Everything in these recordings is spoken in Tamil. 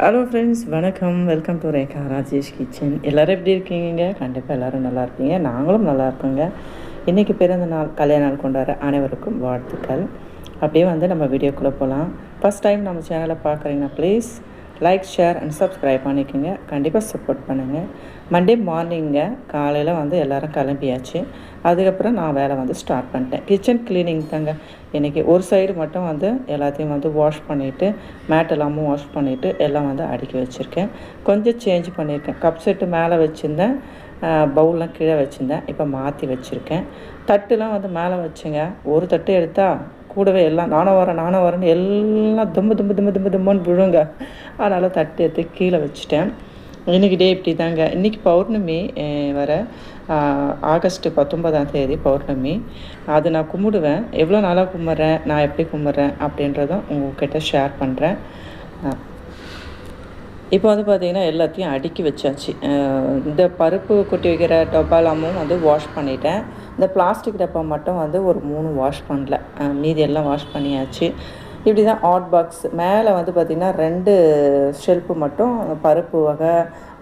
ஹலோ ஃப்ரெண்ட்ஸ் வணக்கம். Welcome to Rekha Rajesh kitchen எல்லோரும் எப்படி இருக்கீங்க? கண்டிப்பாக எல்லோரும் நல்லா இருப்பீங்க நாங்களும் நல்லா இருக்கோங்க. இன்றைக்கி பிறந்த நாள் கல்யாண நாள் கொண்டாட அனைவருக்கும் வாழ்த்துக்கள். அப்படியே வந்து நம்ம வீடியோக்குள்ளே போகலாம் ஃபஸ்ட் டைம் நம்ம சேனலை பார்க்குறீங்கன்னா please like share and subscribe பண்ணிக்கோங்க. கண்டிப்பாக சப்போர்ட் பண்ணுங்கள் மண்டே மார்னிங்க காலையில் வந்து எல்லோரும் கிளம்பியாச்சு. அதுக்கப்புறம் நான் வேலை வந்து ஸ்டார்ட் பண்ணிட்டேன். கிச்சன் க்ளீனிங் தாங்க. இன்றைக்கி ஒரு சைடு மட்டும் வந்து எல்லாத்தையும் வந்து வாஷ் பண்ணிவிட்டு மேட் எல்லாமும் வாஷ் பண்ணிவிட்டு எல்லாம் வந்து அடுக்கி வச்சுருக்கேன். கொஞ்சம் சேஞ்ச் பண்ணியிருக்கேன் கப் செட்டு மேலே வச்சுருந்தேன். பவுல்லாம் கீழே வச்சுருந்தேன். இப்போ மாற்றி வச்சுருக்கேன். தட்டுலாம் வந்து மேலே வச்சுங்க. ஒரு தட்டு எடுத்தால் கூடவே எல்லாம் நானும் வரேன் நானும் வரேன்னு எல்லாம் தும்பு தும்பு தும்பு தும்பு தும்புன்னு விழுங்க. அதனால் தட்டு எடுத்து கீழே வச்சுட்டேன். இன்றைக்கி டே இப்படி தாங்க இன்றைக்கி பௌர்ணமி வர ஆகஸ்ட் பத்தொன்பதாம் தேதி பௌர்ணமி. அது நான் கும்பிடுவேன். எவ்வளோ நாளாக கும்பிட்றேன் நான் எப்படி கும்பிட்றேன் அப்படின்றதும் உங்கள்கிட்ட ஷேர் பண்ணுறேன் இப்போ வந்து பார்த்திங்கன்னா எல்லாத்தையும் அடுக்கி வச்சாச்சு. இந்த பருப்பு கொட்டி வைக்கிற டப்பாலாமும் வந்து வாஷ் பண்ணிட்டேன். இந்த பிளாஸ்டிக் டப்பா மட்டும் வந்து ஒரு மூணு வாஷ் பண்ணல. மீதி எல்லாம் வாஷ் பண்ணியாச்சு. இப்படி தான் ஹாட் பாக்ஸ் மேலே வந்து பார்த்திங்கன்னா ரெண்டு ஷெல்ஃபு மட்டும் பருப்பு வகை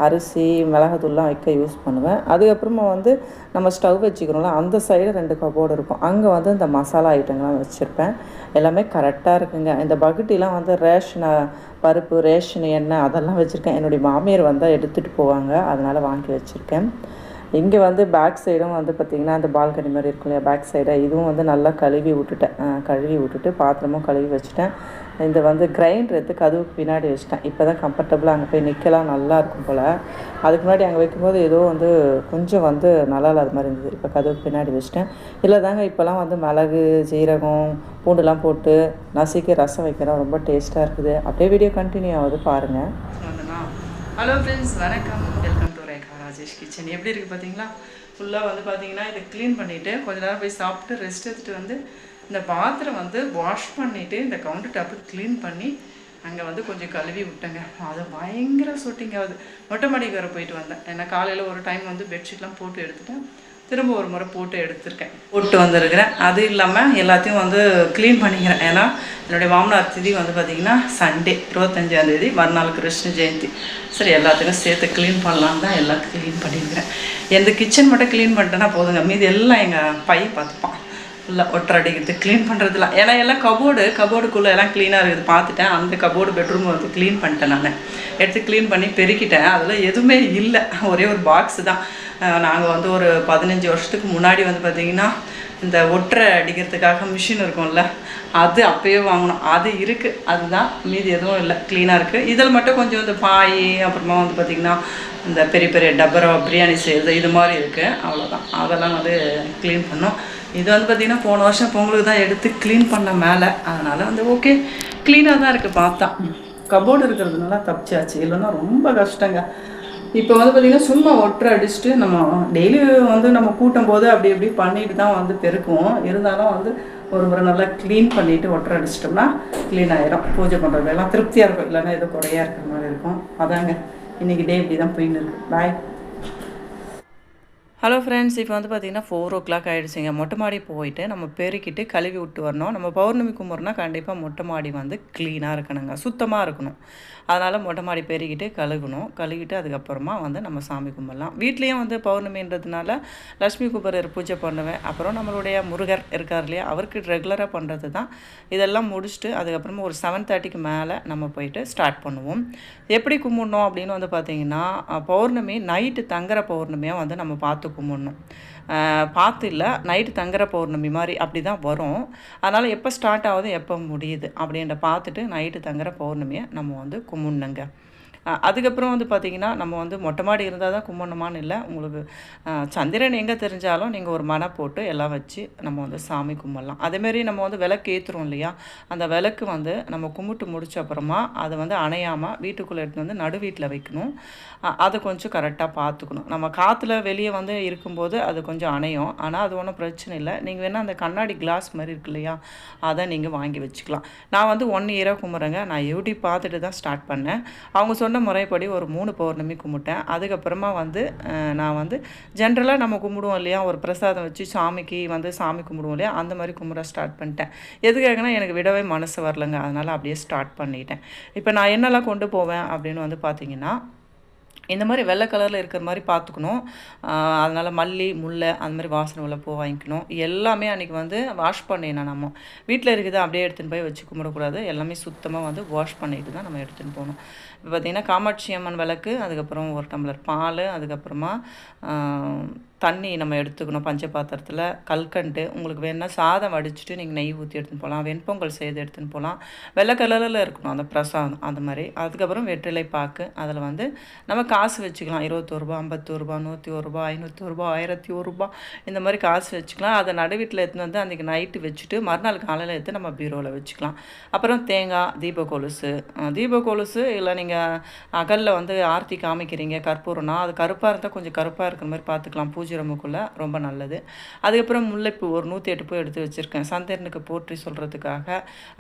அரிசி மிளகுத்தூள்லாம் வைக்க யூஸ் பண்ணுவேன். அதுக்கப்புறமா வந்து நம்ம ஸ்டவ் வச்சுக்கிறோம்ல அந்த சைடு ரெண்டு கபோர்டு இருக்கும். அங்கே வந்து இந்த மசாலா ஐட்டங்கள்லாம் வச்சுருப்பேன். எல்லாமே கரெக்டாக இருக்குங்க. இந்த பகுட்டிலாம் வந்து ரேஷன் பருப்பு ரேஷன் எண்ணெய் அதெல்லாம் வச்சுருக்கேன். என்னுடைய மாமியார் வந்தால் எடுத்துகிட்டு போவாங்க. அதனால் வாங்கி வச்சுருக்கேன். இங்கே வந்து பேக் சைடும் வந்து பார்த்திங்கன்னா அந்த பால்கனி மாதிரி இருக்கும் இல்லையா? பேக் சைடாக இதுவும் வந்து நல்லா கழுவி விட்டுட்டேன். கழுவி விட்டுட்டு பாத்திரமும் கழுவி வச்சுட்டேன். இந்த வந்து கிரைண்டர் எடுத்து கதவுக்கு பின்னாடி வச்சுட்டேன். இப்போ தான் கம்ஃபர்டபுளாக அங்கே போய் நிற்கலாம் நல்லா இருக்கும் போல். அதுக்கு முன்னாடி அங்கே வைக்கும்போது ஏதோ வந்து கொஞ்சம் வந்து நல்லா இல்லாத மாதிரி இருந்தது. இப்போ கதவுக்கு பின்னாடி வச்சுட்டேன். இல்லை தாங்க இப்போலாம் வந்து மிளகு ஜீரகம் பூண்டுலாம் போட்டு நசுக்கி ரசம் வைக்கிறோம் ரொம்ப டேஸ்ட்டாக இருக்குது. அப்படியே வீடியோ கண்டினியூ ஆகுது பாருங்கள் ஹலோ ஃப்ரெண்ட்ஸ் வணக்கம். வெல்கம் ராஜேஷ் கிச்சன் எப்படி இருக்குது பார்த்தீங்களா ஃபுல்லாக வந்து பார்த்தீங்கன்னா இதை க்ளீன் பண்ணிவிட்டு கொஞ்ச நேரம் போய் சாப்பிட்டு ரெஸ்ட் எடுத்துகிட்டு வந்து இந்த பாத்திரம் வந்து வாஷ் பண்ணிவிட்டு இந்த கவுண்டர் டாப்பு க்ளீன் பண்ணி அங்கே வந்து கொஞ்சம் கழுவி விட்டேங்க. அது பயங்கர ஷூட்டிங் ஆகுது. மொட்டை மாடிக்கு வர போயிட்டு வந்தேன். ஏன்னா காலையில் ஒரு டைம் வந்து பெட்ஷீட்லாம் போட்டு எடுத்துட்டேன். திரும்ப ஒரு முறை போட்டு எடுத்திருக்கேன். போட்டு வந்திருக்கிறேன். அது இல்லாமல் எல்லாத்தையும் வந்து க்ளீன் பண்ணிக்கிறேன். ஏன்னா என்னுடைய மாமனார் திதி வந்து பார்த்திங்கன்னா சண்டே இருபத்தஞ்சாந்தேதி மறுநாள் கிருஷ்ண ஜெயந்தி. சரி எல்லாத்துக்கும் சேர்த்து க்ளீன் பண்ணலான்னு தான் எல்லாம் க்ளீன் பண்ணியிருக்கிறேன் எந்த கிச்சன் மட்டும் க்ளீன் பண்ணிட்டேன்னா போதுங்க. மீதி எல்லாம் எங்கள் பையன் பார்த்துப்பான். ஃபுல்லாக ஒட்டர் அடிக்கிறது க்ளீன் பண்ணுறதுலாம் ஏன்னா எல்லாம் கபோர்டு கபோர்டுக்குள்ளே எல்லாம் க்ளீனாக இருக்குது. பார்த்துட்டேன். அந்த கபோர்டு பெட்ரூம் வந்து க்ளீன் பண்ணிட்டேன் நான். எடுத்து க்ளீன் பண்ணி பெருக்கிட்டேன். அதில் எதுவுமே இல்லை. ஒரே ஒரு பாக்ஸ் தான். நாங்கள் வந்து ஒரு பதினஞ்சு வருஷத்துக்கு முன்னாடி வந்து பார்த்திங்கன்னா இந்த ஒற்றை அடிக்கிறதுக்காக மிஷின் இருக்கும்ல அது அப்போயே வாங்கினோம். அது இருக்குது அதுதான் மீதி எதுவும் இல்லை. க்ளீனாக இருக்குது இதில் மட்டும் கொஞ்சம் இந்த பாய் அப்புறமா வந்து பார்த்திங்கன்னா இந்த பெரிய பெரிய டப்பரா பிரியாணி செய்கிறது இது மாதிரி இருக்குது அவ்வளோதான் அதெல்லாம் வந்து க்ளீன் பண்ணோம். இது வந்து பார்த்திங்கன்னா போன வருஷம் பொங்கலுக்கு தான் எடுத்து க்ளீன் பண்ண மேலே. அதனால் வந்து ஓகே க்ளீனாக தான் இருக்குது பார்த்தா. கபோர்டு இருக்கிறதுனால தப்பிச்சாச்சு. இல்லைன்னா ரொம்ப கஷ்டங்க. இப்போ வந்து பார்த்திங்கன்னா சும்மா ஒற்றை அடிச்சுட்டு நம்ம டெய்லி வந்து நம்ம கூட்டும் போது அப்படி இப்படி பண்ணிட்டு தான் வந்து பெருக்குவோம். இருந்தாலும் வந்து ஒரு முறை நல்லா க்ளீன் பண்ணிவிட்டு ஒற்றை அடிச்சிட்டோம்னா க்ளீன் ஆகிடும் பூஜை பண்ணுறது எல்லாம் திருப்தியாக இருக்கும். இல்லைன்னா ஏதோ குறையாக இருக்கிற மாதிரி இருக்கும். அதாங்க. இன்றைக்கி டே இப்படி தான் போயின்னு இருக்கு. பாய் ஹலோ ஃப்ரெண்ட்ஸ் இப்போ வந்து பார்த்திங்கன்னா ஃபோர் ஓ கிளாக் ஆகிடுச்சிங்க மொட்டை மாடி போயிட்டு நம்ம பெருக்கிட்டு கழுவி விட்டு வரணும். நம்ம பௌர்ணமி கும்பிட்றோன்னா கண்டிப்பாக மொட்டை மாடி வந்து க்ளீனாக இருக்கணுங்க. சுத்தமாக இருக்கணும். அதனால் மொட்டை மாடி பெருக்கிட்டு கழுகணும். கழுவிட்டு அதுக்கப்புறமா வந்து நம்ம சாமி கும்பிடலாம். வீட்லேயும் வந்து பௌர்ணமின்றதுனால லக்ஷ்மி குபரர் பூஜை பண்ணுவேன். அப்புறம் நம்மளுடைய முருகர் இருக்கார் இல்லையா அவருக்கு ரெகுலராக பண்ணுறது தான் இதெல்லாம் முடிச்சுட்டு அதுக்கப்புறமா ஒரு செவன் தேர்ட்டிக்கு மேலே நம்ம போயிட்டு ஸ்டார்ட் பண்ணுவோம். எப்படி கும்பிடணும் அப்படின்னு வந்து பார்த்திங்கன்னா பௌர்ணமி நைட்டு தங்குற பௌர்ணமியாக வந்து நம்ம பார்த்து கும்பிடணும் பார்த்து இல்லை நைட்டு தங்குற பௌர்ணமி மாதிரி அப்படி தான் வரும். அதனால் எப்போ ஸ்டார்ட் ஆகுது எப்போ முடியுது அப்படின்ற பார்த்துட்டு நைட்டு தங்குற பௌர்ணமியை நம்ம வந்து கும்பிட்ணுங்க. அதுக்கப்புறம் வந்து பார்த்திங்கன்னா நம்ம வந்து மொட்டை மாடி இருந்தால் தான் கும்பிடணுமான்னு இல்லை. உங்களுக்கு சந்திரன் எங்கே தெரிஞ்சாலும் நீங்கள் ஒரு மனை போட்டு எல்லாம் வச்சு நம்ம வந்து சாமி கும்பிடலாம். அதேமாரி நம்ம வந்து விளக்கு ஏற்றுறோம் இல்லையா? அந்த விளக்கு வந்து நம்ம கும்பிட்டு முடிச்ச அப்புறமா அதை வந்து அணையாமல் வீட்டுக்குள்ளே எடுத்து வந்து நடு வீட்டில் வைக்கணும். அதை கொஞ்சம் கரெக்டாக பார்த்துக்கணும் நம்ம காற்றுல வெளியே வந்து இருக்கும்போது அது கொஞ்சம் அணையும். ஆனால் அது ஒன்றும் பிரச்சனை இல்லை. நீங்கள் வேணால் அந்த கண்ணாடி கிளாஸ் மாதிரி இருக்கு இல்லையா? அதை நீங்கள் வாங்கி வச்சுக்கலாம். நான் வந்து ஒன் இயராக கும்பிட்றேங்க. நான் யூடியூப் பார்த்துட்டு தான் ஸ்டார்ட் பண்ணேன். அவங்க சொன்ன சொன்ன முறைப்படி ஒரு மூணு பௌர்ணமி கும்பிட்டேன். அதுக்கப்புறமா வந்து நான் வந்து ஜென்ரலாக நம்ம கும்பிடுவோம் இல்லையா? ஒரு பிரசாதம் வச்சு சாமிக்கு வந்து சாமி கும்பிடுவோம் இல்லையா? அந்த மாதிரி கும்பிட ஸ்டார்ட் பண்ணிட்டேன். எதுக்காகனா எனக்கு விடவே மனசு வரலங்க. அதனால் அப்படியே ஸ்டார்ட் பண்ணிட்டேன். இப்போ நான் என்னெல்லாம் கொண்டு போவேன் அப்படின்னு வந்து பார்த்தீங்கன்னா இந்த மாதிரி வெள்ளை கலரில் இருக்கிற மாதிரி பார்த்துக்கணும். அதனால் மல்லி முல்லை அந்த மாதிரி வாசனை உள்ள பூ வாங்கிக்கணும். எல்லாமே அன்றைக்கி வந்து வாஷ் பண்ணிடணும் நம்ம. வீட்டில் இருக்குது அப்படியே எடுத்துன்னு போய் வச்சு கும்பிடக்கூடாது. எல்லாமே சுத்தமாக வந்து வாஷ் பண்ணிட்டு தான் நம்ம எடுத்துன்னு போகணும். இப்போ பார்த்திங்கன்னா காமாட்சி அம்மன் விளக்கு அதுக்கப்புறம் ஒரு டம்ளர் பால் அதுக்கப்புறமா தண்ணி நம்ம எடுத்துக்கணும் பஞ்ச பாத்திரத்தில் கல்கண்டு உங்களுக்கு வேணால் சாதம் வடிச்சுட்டு நீங்கள் நெய் ஊற்றி எடுத்துன்னு போகலாம் வெண்பொங்கல் செய்து எடுத்துன்னு போகலாம் வெள்ளை கலரில் இருக்கணும் அந்த பிரசாதம் அந்த மாதிரி. அதுக்கப்புறம் வெற்றிலை பாக்கு. அதில் வந்து நம்ம காசு வச்சுக்கலாம். இருபத்தோருபா ஐம்பத்தோருபா ரூபா நூற்றி ஒரு ரூபா ஆயிரத்தி ஒருபா இந்த மாதிரி காசு வச்சுக்கலாம். அதை நடுவீட்டில் எடுத்துன்னு வந்து அன்றைக்கி நைட்டு வச்சுட்டு மறுநாள் காலையில் எடுத்து நம்ம பீரோவில் வச்சுக்கலாம். அப்புறம் தேங்காய் தீப கொலுசு தீப கொலுசு இல்லை நீங்கள் அகலில் வந்து ஆர்த்தி காமிக்கிறீங்க கற்பூரம்னா அது கருப்பாக இருந்தால் கொஞ்சம் கருப்பாக இருக்கிற மாதிரி பார்த்துக்கலாம் பூஜை ரூமுக்குள்ளே ரொம்ப நல்லது. அதுக்கப்புறம் முல்லைப்பூ ஒரு நூற்றி எட்டு பூ எடுத்து வச்சுருக்கேன். சந்திரனுக்கு போற்றி சொல்கிறதுக்காக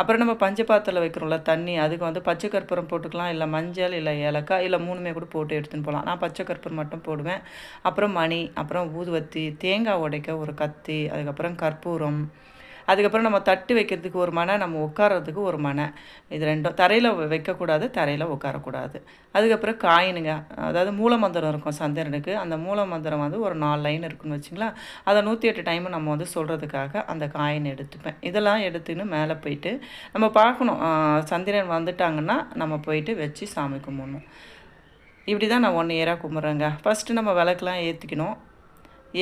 அப்புறம் நம்ம பஞ்சபாத்திரத்தில் வைக்கிறோம்ல தண்ணி அதுக்கு வந்து பச்சை கற்பூரம் போட்டுக்கலாம். இல்லை மஞ்சள் இல்லை ஏலக்காய் இல்லை மூணுமே கூட போட்டு எடுத்துன்னு போகலாம். நான் பச்சை கற்பூரம் மட்டும் போடுவேன். அப்புறம் மணி அப்புறம் ஊதுவத்தி தேங்காய் உடைக்க ஒரு கத்தி அதுக்கப்புறம் கற்பூரம் அதுக்கப்புறம் நம்ம தட்டு வைக்கிறதுக்கு ஒரு மனை நம்ம உட்காரத்துக்கு ஒரு மனை. இது ரெண்டும் தரையில் வைக்கக்கூடாது தரையில் உட்காரக்கூடாது. அதுக்கப்புறம் காயினுங்க. அதாவது மூலமந்திரம் இருக்கும் சந்திரனுக்கு. அந்த மூலமந்திரம் வந்து ஒரு நாலு லைன் இருக்குன்னு வச்சுங்களா? அதை நூற்றி எட்டு டைம் நம்ம வந்து சொல்கிறதுக்காக அந்த காயின் எடுத்துப்பேன். இதெல்லாம் எடுத்துன்னு மேலே போயிட்டு நம்ம பார்க்கணும். சந்திரன் வந்துட்டாங்கன்னா நம்ம போயிட்டு வச்சு சாமி கும்பிடணும். இப்படி தான் நான் ஒன் இயராக கும்பிட்றேங்க. ஃபஸ்ட்டு நம்ம விளக்கெலாம் ஏற்றிக்கணும்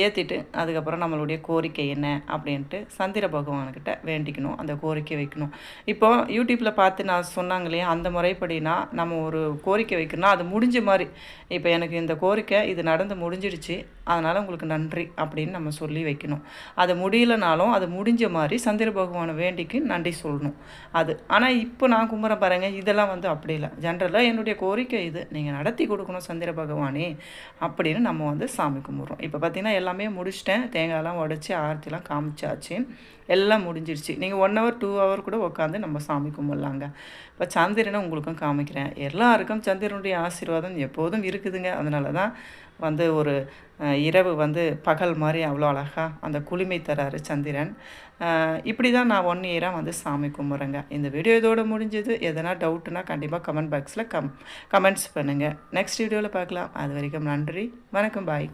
ஏற்றிட்டு அதுக்கப்புறம் நம்மளுடைய கோரிக்கை என்ன அப்படின்ட்டு சந்திர பகவான்கிட்ட வேண்டிக்கணும் அந்த கோரிக்கை வைக்கணும். இப்போ யூடியூப்பில் பார்த்து நான் சொன்னாங்க இல்லையா அந்த முறைப்படினா நம்ம ஒரு கோரிக்கை வைக்கணும்னா அது முடிஞ்ச மாதிரி. இப்போ எனக்கு இந்த கோரிக்கை இது நடந்து முடிஞ்சிடுச்சு அதனால் உங்களுக்கு நன்றி அப்படின்னு நம்ம சொல்லி வைக்கணும். அது முடியலனாலும் அது முடிஞ்ச மாதிரி சந்திர பகவானை வேண்டிக்கு நன்றி சொல்லணும். அது. ஆனால் இப்போ நான் கும்பிட்றேன் பாருங்க இதெல்லாம் வந்து அப்படி இல்லை. ஜென்ரலாக என்னுடைய கோரிக்கை இது. நீங்கள் நடத்தி கொடுக்கணும் சந்திர பகவானே அப்படின்னு நம்ம வந்து சாமி கும்பிட்றோம். இப்போ பார்த்திங்கன்னா எல்லாமே முடிச்சிட்டேன். தேங்காயெல்லாம் உடச்சி ஆரத்திலாம் காமிச்சாச்சு. எல்லாம் முடிஞ்சிருச்சு. நீங்கள் ஒன் ஹவர் டூ ஹவர் கூட உட்காந்து நம்ம சாமி கும்பிட்லாங்க. இப்போ சந்திரனை உங்களுக்கும் காமிக்கிறேன். எல்லாருக்கும் சந்திரனுடைய ஆசீர்வாதம் எப்போதும் இருக்குதுங்க. அதனால தான் வந்து ஒரு இரவு வந்து பகல் மாதிரி அவ்வளோ அழகாக அந்த குளுமை தராரு சந்திரன். இப்படி தான் நான் ஒன் இயராக வந்து சாமி கும்பிட்றேங்க இந்த வீடியோ இதோட முடிஞ்சது. எதனா டவுட்னா கண்டிப்பாக கமெண்ட் பாக்ஸில் கம் கமெண்ட்ஸ் பண்ணுங்கள் நெக்ஸ்ட் வீடியோவில் பார்க்கலாம். அது வரைக்கும் நன்றி. வணக்கம். பாய்